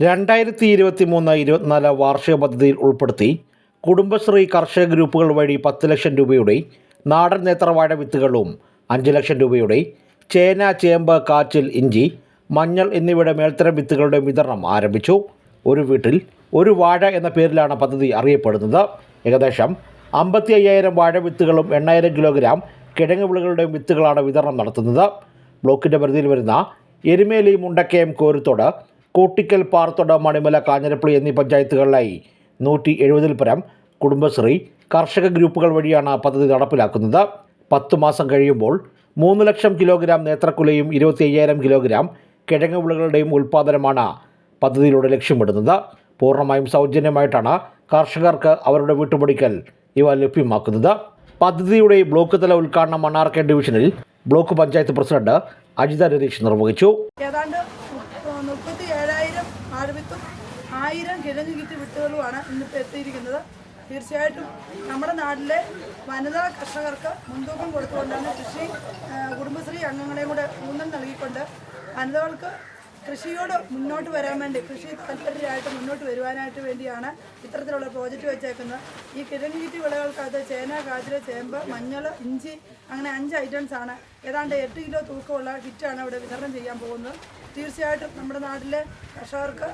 രണ്ടായിരത്തി ഇരുപത്തി മൂന്ന് ഇരുപത്തിനാല് വാർഷിക പദ്ധതിയിൽ ഉൾപ്പെടുത്തി കുടുംബശ്രീ കർഷക ഗ്രൂപ്പുകൾ വഴി പത്ത് ലക്ഷം രൂപയുടെ നാടൻ നേത്രവാഴ വിത്തുകളും അഞ്ച് ലക്ഷം രൂപയുടെ ചേന ചേമ്പ് കാച്ചിൽ ഇഞ്ചി മഞ്ഞൾ എന്നിവയുടെ മേൽത്തരം വിത്തുകളുടെ വിതരണം ആരംഭിച്ചു. ഒരു വീട്ടിൽ ഒരു വാഴ എന്ന പേരിലാണ് പദ്ധതി അറിയപ്പെടുന്നത്. ഏകദേശം അമ്പത്തി അയ്യായിരം വാഴ വിത്തുകളും എണ്ണായിരം കിലോഗ്രാം കിഴങ്ങ് വിളകളുടെയും വിത്തുകളാണ് വിതരണം നടത്തുന്നത്. ബ്ലോക്കിന്റെ പരിധിയിൽ വരുന്ന എരുമേലി മുണ്ടക്കയം കോരുത്തോട് കോട്ടിക്കൽ പാർത്തട മണിമല കാഞ്ഞിരപ്പള്ളി എന്നീ പഞ്ചായത്തുകളിലായി. നൂറ്റി എഴുപതിൽ പരം കുടുംബശ്രീ കർഷക ഗ്രൂപ്പുകൾ വഴിയാണ് പദ്ധതി നടപ്പിലാക്കുന്നത്. പത്തു മാസം കഴിയുമ്പോൾ മൂന്ന് ലക്ഷം കിലോഗ്രാം നേത്രക്കുലയും ഇരുപത്തി അയ്യായിരം കിലോഗ്രാം കിഴങ്ങ് വിളകളുടെയും ഉൽപ്പാദനമാണ് പദ്ധതിയിലൂടെ ലക്ഷ്യമിടുന്നത്. പൂർണമായും സൗജന്യമായിട്ടാണ് കർഷകർക്ക് അവരുടെ വീട്ടുപടിക്കൽ ഇവ ലഭ്യമാക്കുന്നത്. പദ്ധതിയുടെ ബ്ലോക്ക് തല ഉദ്ഘാടനം മണ്ണാർക്കാട് ഡിവിഷനിൽ ബ്ലോക്ക് പഞ്ചായത്ത് പ്രസിഡന്റ് അജിത രതീഷ് നിർവഹിച്ചു. ഏതാണ്ട് ഏഴായിരം ആഴ്വിത്തും ആയിരം കിഴങ്ങ് കിറ്റ് വിത്തുകളുമാണ് ഇന്നിപ്പോൾ എത്തിയിരിക്കുന്നത്. തീർച്ചയായിട്ടും നമ്മുടെ നാട്ടിലെ വനിതാ കർഷകർക്ക് മുൻതൂക്കം കൊടുത്തുകൊണ്ടാണ് കൃഷി കുടുംബശ്രീ അംഗങ്ങളെയും കൂടെ ഊന്നൽ നൽകിക്കൊണ്ട് വനിതകൾക്ക് കൃഷിയോട് മുന്നോട്ട് വരാൻ വേണ്ടി കൃഷി താല്പര്യരായിട്ട് മുന്നോട്ട് വരുവാനായിട്ട് വേണ്ടിയാണ് ഇത്തരത്തിലുള്ള പ്രോജക്റ്റ് വെച്ചേക്കുന്നത്. ഈ കിഴങ്ങ് കിറ്റ് വിളകൾക്കകത്ത് ചേന കാതിര ചേമ്പ് മഞ്ഞൾ ഇഞ്ചി അങ്ങനെ അഞ്ച് ഐറ്റംസ് ആണ്. ഏതാണ്ട് എട്ട് കിലോ തൂക്കമുള്ള കിറ്റാണ് ഇവിടെ വിതരണം ചെയ്യാൻ പോകുന്നത്. തീർച്ചയായിട്ടും നമ്മുടെ നാട്ടിലെ കർഷകർക്ക്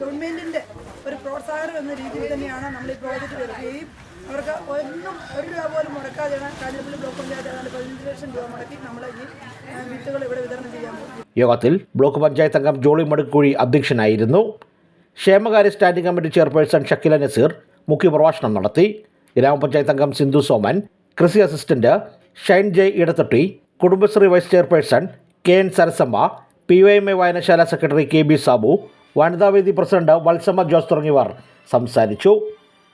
ഗവൺമെന്റിന്റെ ഒരു പ്രോത്സാഹനം എന്ന രീതിയിൽ തന്നെയാണ് നമ്മൾ ഈ പ്രോജക്റ്റ് വരികയും അവർക്ക് ഒന്നും ഒരു രൂപ പോലും മുടക്കാതെയാണ് കാഞ്ഞിരപ്പള്ളി ബ്ലോക്ക് പഞ്ചായത്ത് ഏതാണ്ട് പതിനഞ്ച് ലക്ഷം രൂപ മുടക്കി നമ്മൾ ഈ വിത്തുകൾ ഇവിടെ വിതരണം ചെയ്യാൻ യോഗത്തിൽ ബ്ലോക്ക് പഞ്ചായത്ത് അംഗം ജോളി മടുക്കുഴി അധ്യക്ഷനായിരുന്നു. ക്ഷേമകാര്യ standing committee chairperson Shakeela Nazeer മുഖ്യപ്രഭാഷണം നടത്തി. ഗ്രാമപഞ്ചായത്ത് അംഗം സിന്ധു സോമൻ കൃഷി assistant Shine J Edathotty Kudumbashree vice chairperson K N Sarasamma P Y A വായനശാല സെക്രട്ടറി കെ ബി സാബു വനിതാവേദി പ്രസിഡന്റ് വത്സമ്മ ജോസ് തുടങ്ങിയവർ സംസാരിച്ചു.